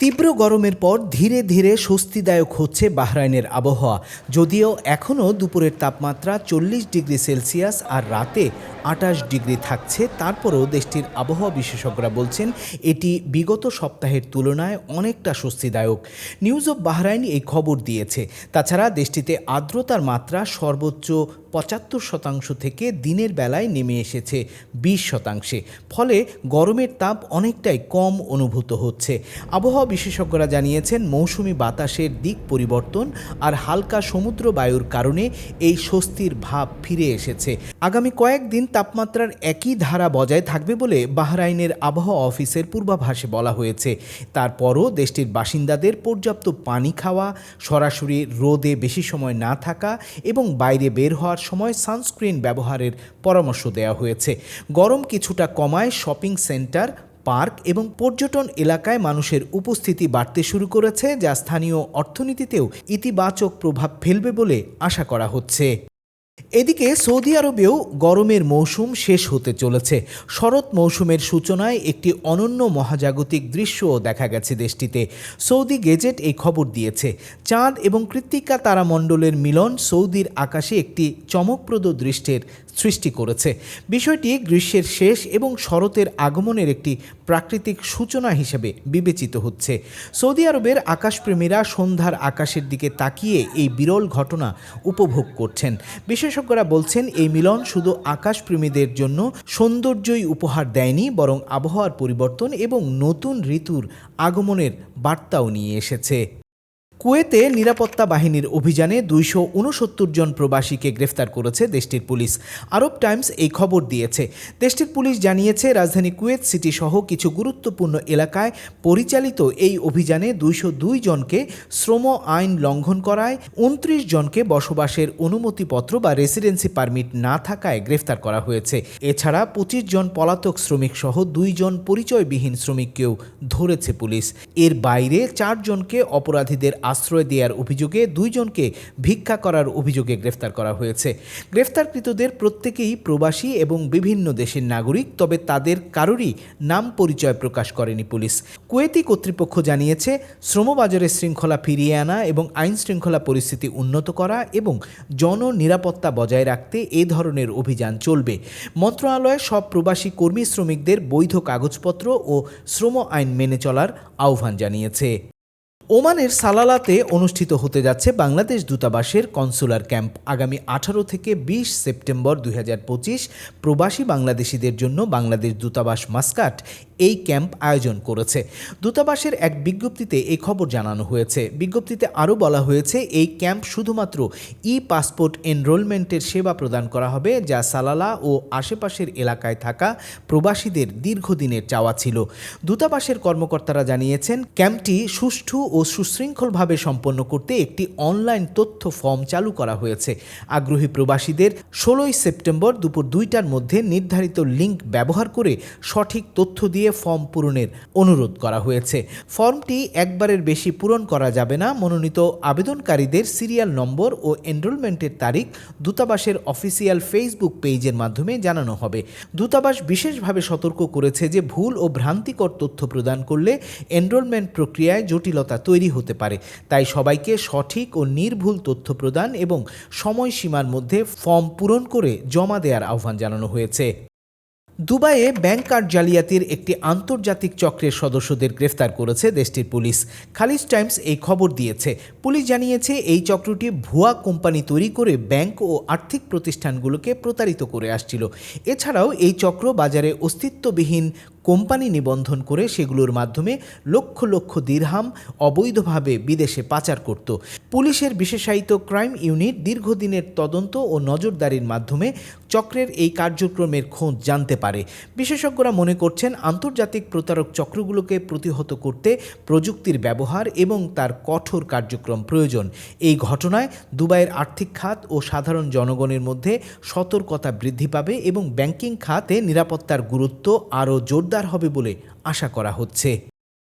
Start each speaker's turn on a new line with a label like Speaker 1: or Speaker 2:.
Speaker 1: তীব্র গরমের পর ধীরে ধীরে স্বস্তিদায়ক হচ্ছে বাহরাইনের আবহাওয়া। যদিও এখনও দুপুরের তাপমাত্রা চল্লিশ ডিগ্রি সেলসিয়াস আর রাতে আটাশ ডিগ্রি থাকছে, তারপরও দেশটির আবহাওয়া বিশেষজ্ঞরা বলছেন এটি বিগত সপ্তাহের তুলনায় অনেকটা স্বস্তিদায়ক। নিউজ অব বাহরাইন এই খবর দিয়েছে। তাছাড়া দেশটিতে আর্দ্রতার মাত্রা সর্বোচ্চ পঁচাত্তর শতাংশ থেকে দিনের বেলায় নেমে এসেছে, বিশ শতাংশে। ফলে গরমের তাপ অনেকটাই কম অনুভূত হচ্ছে। আবহাওয়া বিশেষজ্ঞরা জানিয়েছেন, মৌসুমি বাতাসের দিক পরিবর্তন আর হালকা সমুদ্র বায়ুর কারণে এই স্বস্তির ভাব ফিরে এসেছে। আগামী কয়েকদিন তাপমাত্রার একই ধারা বজায় থাকবে বলে বাহরাইনের আবহাওয়া অফিসের পূর্বাভাসে বলা হয়েছে। তারপরও দেশটির বাসিন্দাদের পর্যাপ্ত পানি খাওয়া, সরাসরি রোদে বেশি সময় না থাকা এবং বাইরে বের হওয়ার সময় সানস্ক্রিন ব্যবহারের পরামর্শ দেওয়া হয়েছে। গরম কিছুটা কমায় শপিং সেন্টার, পার্ক এবং পর্যটন এলাকায় মানুষের উপস্থিতি বাড়তে শুরু করেছে, যা স্থানীয় অর্থনীতিতেও ইতিবাচক প্রভাব ফেলবে বলে আশা করা হচ্ছে। এদিকে সৌদি আরবেও গরমের মৌসুম শেষ হতে চলেছে। শরৎ মৌসুমের সূচনায় একটি অনন্য মহাজাগতিক দৃশ্যও দেখা গেছে দেশটিতে। সৌদি গেজেট এই খবর দিয়েছে। চাঁদ এবং কৃত্তিকা তারামণ্ডলের মিলন সৌদির আকাশে একটি চমকপ্রদ দৃশ্যের সৃষ্টি করেছে। বিষয়টি গ্রীষ্মের শেষ এবং শরতের আগমনের একটি প্রাকৃতিক সূচনা হিসেবে বিবেচিত হচ্ছে। সৌদি আরবের আকাশপ্রেমীরা সন্ধ্যার আকাশের দিকে তাকিয়ে এই বিরল ঘটনা উপভোগ করছেন। বিশেষজ্ঞরা বলছেন, এই মিলন শুধু আকাশপ্রেমীদের জন্য সৌন্দর্যই উপহার দেয়নি, বরং আবহাওয়ার পরিবর্তন এবং নতুন ঋতুর আগমনের বার্তাও নিয়ে এসেছে। কুয়েতে নিরাপত্তা বাহিনীর অভিযানে দুইশো উনসত্তর জন প্রবাসীকে গ্রেফতার করেছে দেশটির পুলিশ। আরব টাইমস এই খবর দিয়েছে। দেশটির পুলিশ জানিয়েছে, রাজধানী কুয়েত সিটি সহ কিছু গুরুত্বপূর্ণ এলাকায় পরিচালিত এই অভিযানে দুইশো দুই জনকে শ্রম আইন লঙ্ঘন করায়, উনত্রিশ জনকে বসবাসের অনুমতিপত্র বা রেসিডেন্সি পারমিট না থাকায় গ্রেফতার করা হয়েছে। এছাড়া পঁচিশ জন পলাতক শ্রমিক সহ দুইজন পরিচয়বিহীন শ্রমিককেও ধরেছে পুলিশ। এর বাইরে চারজনকে অপরাধীদের আশ্রয় দেওয়ার অভিযোগে দুইজনকে ভিক্ষা করার অভিযোগে গ্রেফতার করা হয়েছে। গ্রেফতারকৃতদের প্রত্যেকেই প্রবাসী এবং বিভিন্ন দেশের নাগরিক, তবে তাদের কারোরই নাম পরিচয় প্রকাশ করেনি পুলিশ। কুয়েতি কর্তৃপক্ষ জানিয়েছে, শ্রমবাজারে শৃঙ্খলা ফিরিয়ে আনা এবং আইন শৃঙ্খলা পরিস্থিতি উন্নত করা এবং জননিরাপত্তা বজায় রাখতে এ ধরনের অভিযান চলবে। মন্ত্রণালয় সব প্রবাসী কর্মী শ্রমিকদের বৈধ কাগজপত্র ও শ্রম আইন মেনে চলার আহ্বান জানিয়েছে। ওমানের সালালাতে অনুষ্ঠিত হতে যাচ্ছে বাংলাদেশ দূতাবাসের কনসুলার ক্যাম্প। আগামী আঠারো থেকে বিশ সেপ্টেম্বর দু হাজার পঁচিশ প্রবাসী বাংলাদেশিদের জন্য বাংলাদেশ দূতাবাস মাস্কাট এই ক্যাম্প আয়োজন করেছে। দূতাবাসের এক বিজ্ঞপ্তিতে এই খবর জানানো হয়েছে। বিজ্ঞপ্তিতে আরও বলা হয়েছে, এই ক্যাম্প শুধুমাত্র ই পাসপোর্ট এনরোলমেন্টের সেবা প্রদান করা হবে, যা সালালা ও আশেপাশের এলাকায় থাকা প্রবাসীদের দীর্ঘদিনের চাওয়া ছিল। দূতাবাসের কর্মকর্তারা জানিয়েছেন, ক্যাম্পটি সুষ্ঠু ও সুশৃঙ্খলভাবে সম্পন্ন করতে একটি অনলাইন তথ্য ফর্ম চালু করা হয়েছে। আগ্রহী প্রবাসীদের ষোলোই সেপ্টেম্বর দুপুর দুইটার মধ্যে নির্ধারিত লিঙ্ক ব্যবহার করে সঠিক তথ্য দিয়ে ফর্ম পূরণের অনুরোধ করা হয়েছে। ফর্মটি একবারের বেশি পূরণ করা যাবে না, মনোনীত আবেদনকারীদের সিরিয়াল নম্বর ও এনরোলমেন্টের তারিখ দূতাবাসের অফিসিয়াল ফেসবুক পেজের মাধ্যমে জানানো হবে। দূতাবাস বিশেষভাবে সতর্ক করেছে যে ভুল ও ভ্রান্তিকর তথ্য প্রদান করলে এনরোলমেন্ট প্রক্রিয়ায় জটিলতা তৈরি হতে পারে। তাই সবাইকে সঠিক ও নির্ভুল তথ্য প্রদান এবং সময়সীমার মধ্যে ফর্ম পূরণ করে জমা দেওয়ার আহ্বান জানানো হয়েছে। দুবাইয়ে ব্যাংক কার্ড জালিয়াতির একটি আন্তর্জাতিক চক্রের সদস্যদের গ্রেফতার করেছে দেশটির পুলিশ। খালিজ টাইমস এই খবর দিয়েছে। পুলিশ জানিয়েছে, এই চক্রটি ভুয়া কোম্পানি তৈরি করে ব্যাংক ও আর্থিক প্রতিষ্ঠানগুলোকে প্রতারিত করে আসছিল। এছাড়াও এই চক্র বাজারে অস্তিত্ববিহীন কোম্পানি নিবন্ধন করে সেগুলোর মাধ্যমে লক্ষ লক্ষ দিরহাম অবৈধভাবে বিদেশে পাচার করত। পুলিশের বিশেষায়িত ক্রাইম ইউনিট দীর্ঘদিনের তদন্ত ও নজরদারির মাধ্যমে চক্রের এই কার্যক্রমের খোঁজ জানতে পারে। বিশেষজ্ঞরা মনে করছেন, আন্তর্জাতিক প্রতারক চক্রগুলোকে প্রতিহত করতে প্রযুক্তির ব্যবহার এবং তার কঠোর কার্যক্রম প্রয়োজন। এই ঘটনায় দুবাইয়ের আর্থিক খাত ও সাধারণ জনগণের মধ্যে সতর্কতা বৃদ্ধি পাবে এবং ব্যাংকিং খাতে নিরাপত্তার গুরুত্ব আরও জোরদার হবে বলে আশা করা হচ্ছে।